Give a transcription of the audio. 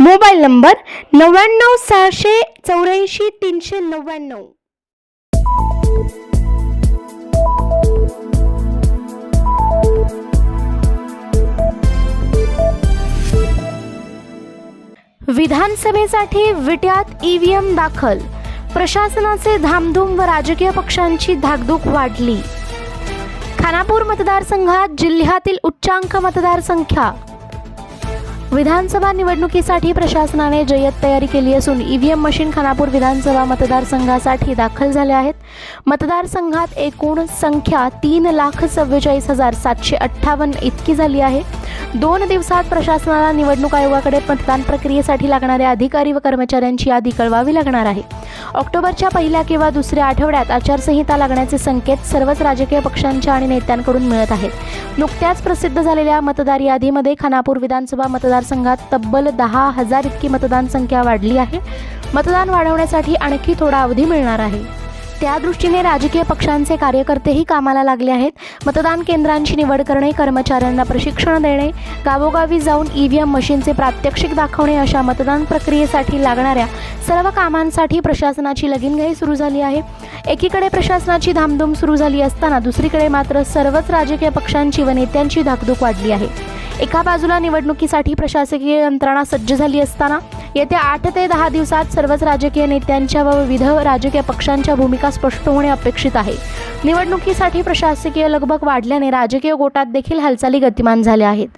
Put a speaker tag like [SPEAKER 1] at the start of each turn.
[SPEAKER 1] Mobile number नव्याण्णव सहाशे चौऱ्याऐंशी तीनशे नव्याण्णव. विधानसभेसाठी विट्यात ईव्हीएम दाखल. प्रशासनाचे धामधूम व राजकीय पक्षांची धाकधूक वाढली. खानापूर मतदारसंघात जिल्ह्यातील उच्चांक मतदारसंख्या विधानसभा निवडणुकीसाठी प्रशासनाने जय्यत तयारी केली असून ईव्हीएम मशीन खानापूर विधानसभा मतदारसंघासाठी दाखल झाले आहेत. मतदारसंघात एकूण संख्या तीन लाख चव्वेचाळीस हजार सातशे अठ्ठावन्न इतकी झाली आहे. दोन दिवसात प्रशासनाला निवडणूक आयोगाकडे मतदान प्रक्रियेसाठी लागणाऱ्या अधिकारी व कर्मचाऱ्यांची यादी कळवावी लागणार आहे. ऑक्टोबरच्या पहिल्या किंवा दुसऱ्या आठवड्यात आचारसंहिता लागण्याचे संकेत सर्वच राजकीय पक्षांच्या आणि नेत्यांकडून मिळत आहेत. नुकत्याच प्रसिद्ध झालेल्या मतदार यादीमध्ये खानापूर विधानसभा मतदारसंघात तब्बल दहा हजार इतकी मतदान संख्या वाढली आहे. मतदान वाढवण्यासाठी आणखी थोडा अवधी मिळणार आहे. त्या दृष्टीने राजकीय पक्षांचे कार्यकर्तेही कामाला लागले आहेत. मतदान केंद्रांची निवड करणे कर्मचाऱ्यांना प्रशिक्षण देणे गावोगावी जाऊन ई व्ही एम मशीनचे प्रात्यक्षिक दाखवणे अशा मतदान प्रक्रियेसाठी लागणाऱ्या सर्व कामांसाठी प्रशासनाची लगीनघाई सुरू झाली आहे. एकीकडे प्रशासनाची धामधूम सुरू झाली असताना दुसरीकडे मात्र सर्वच राजकीय पक्षांची व नेत्यांची धाकधूक वाढली आहे. एका बाजूला निवडणुकीसाठी प्रशासकीय यंत्रणा सज्ज झाली असताना येत्या आठ ते दहा दिवसात सर्वच राजकीय नेत्यांच्या व विविध राजकीय पक्षांच्या भूमिका स्पष्ट होणे अपेक्षित आहे. निवडणुकीसाठी प्रशासकीय लगबग वाढल्याने राजकीय गोटात देखील हालचाली गतिमान झाल्या आहेत.